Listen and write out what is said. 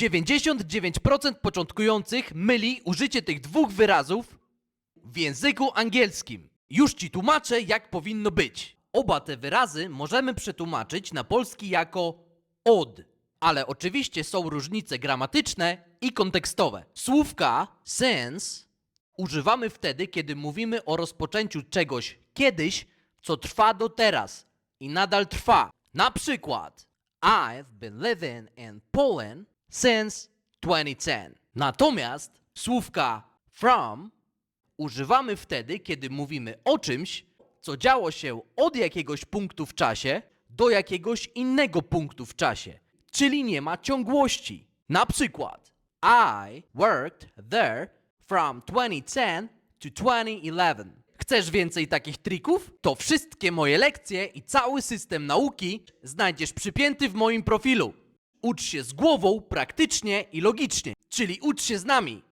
99% początkujących myli użycie tych dwóch wyrazów w języku angielskim. Już ci tłumaczę, jak powinno być. Oba te wyrazy możemy przetłumaczyć na polski jako od, ale oczywiście są różnice gramatyczne i kontekstowe. Słówka since używamy wtedy, kiedy mówimy o rozpoczęciu czegoś kiedyś, co trwa do teraz i nadal trwa. Na przykład I've been living in Poland since 2010. Natomiast słówka from używamy wtedy, kiedy mówimy o czymś, co działo się od jakiegoś punktu w czasie do jakiegoś innego punktu w czasie, czyli nie ma ciągłości. Na przykład, I worked there from 2010 to 2011. Chcesz więcej takich trików? To wszystkie moje lekcje i cały system nauki znajdziesz przypięty w moim profilu. Ucz się z głową, praktycznie i logicznie, czyli ucz się z nami.